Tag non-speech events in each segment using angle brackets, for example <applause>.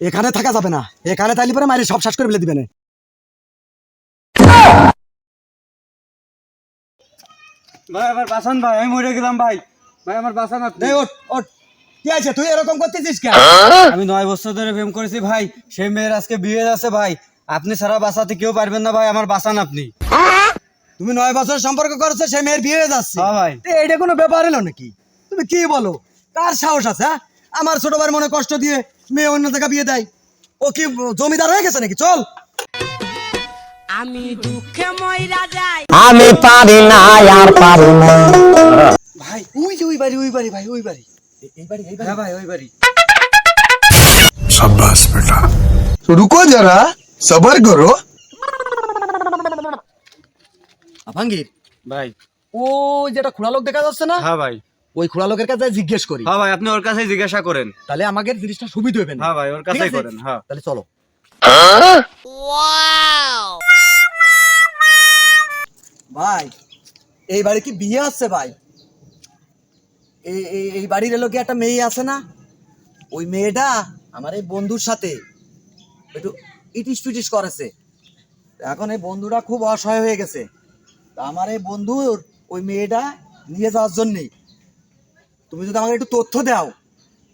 এখানে থাকা যাবে না। এখানে তাইলে পরে মারি সব শ্বাস করে ফেলে দিবে না। ভাই আমার বাসান ভাই আমি মরে গেলাম ভাই। ভাই আমার বাসান আপনি এই ওঠ ওঠ। কি আছে তুই এরকম করতেছিস কেন? আমি নয় বছর ধরে প্রেম করেছি ভাই। সেই মেয়ের আজকে বিয়ে আছে ভাই। আপনি ছাড়া বাঁচাতে কেউ পারবেন না ভাই আমার বাঁচান আপনি। তুমি নয় বছর সম্পর্ক করছ সে মেয়ের বিয়ে যাচ্ছে। হ্যাঁ ভাই। তো এইটা কোনো ব্যাপার এলো নাকি? তুমি কি বলো? কার সাহস আছে হ্যাঁ? আমার ছোট ভাইয়ের মনে কষ্ট দিয়ে মেয়ে অন্য জায়গা বিয়ে দেয় ও কি জমিদার হয়ে গেছে নাকি চল আমি দুঃখে ময়রা যাই আমি পারি না আর পারি না ভাই ওই যে ওই বাড়ি ওই বাড়ি ভাই ওই বাড়ি এ- এই বাড়ি এই বাড়ি হ্যাঁ ভাই ওই বাড়ি शाबाश बेटा तो रुको जरा सबर करो আভাঙ্গির ভাই ও যেটা খোলা লোক দেখা যাচ্ছে না হ্যাঁ ভাই ওই খোলা লোকের কাছে জিজ্ঞেস করি। হ্যাঁ ভাই আপনি ওর কাছে জিজ্ঞাসা করেন। তাহলে আমাকে জিনিসটা সুবিধা হবে হ্যাঁ ভাই ওর কাছেই করেন হ্যাঁ। তাহলে চলো। ভাই এই বাড়ি কি বিয়ে আছে ভাই? এই এই- বাড়ির এলো কি একটা মেয়ে আছে না? ওই মেয়েটা আমার এই বন্ধুর সাথে একটু ইটিস পিটিস করেছে। এখন এই বন্ধুটা খুব অসহায় হয়ে গেছে। তা আমার এই বন্ধুর ওই মেয়েটা নিয়ে যাওয়ার জন্যে তুমি যদি আমাকে একটু তথ্য দাও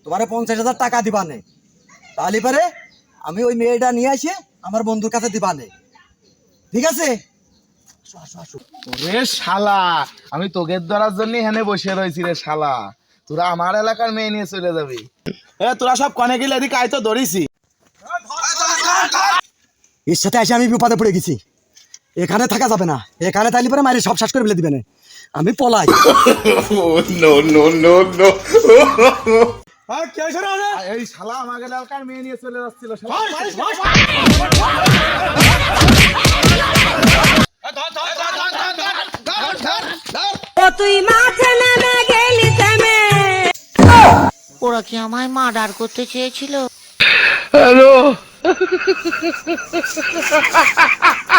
তোমারে পঞ্চাশ হাজার টাকা দিবানে। তাহলে পারে আমি ওই মেয়েটা নিয়ে এসে আমার বন্ধুর কাছে দিবানে। ঠিক আছে? আসো, আসো, আসো। রে শালা আমি তোগের ধরার জন্য এখানে বসে রয়েছি রে শালা। তোরা আমার এলাকার মেয়ে নিয়ে চলে যাবি। এ তোরা সব কনে গেলে এদিকে আয় তো ধরিছি। এর সাথে এসে আমি বিপদে পড়ে গেছি। এখানে থাকা যাবে না। এখানে তাইলে পরে মারি সব শ্বাস করে ফেলে দিবে না। আমি পলাই। এই শালা আমার এলাকার মেয়ে নিয়ে চলে যাচ্ছিল শালা। ও তুই মাঠে নেমে গেলি থেমে। ওরা কি আমায় মার্ডার করতে চেয়েছিল? <laughs>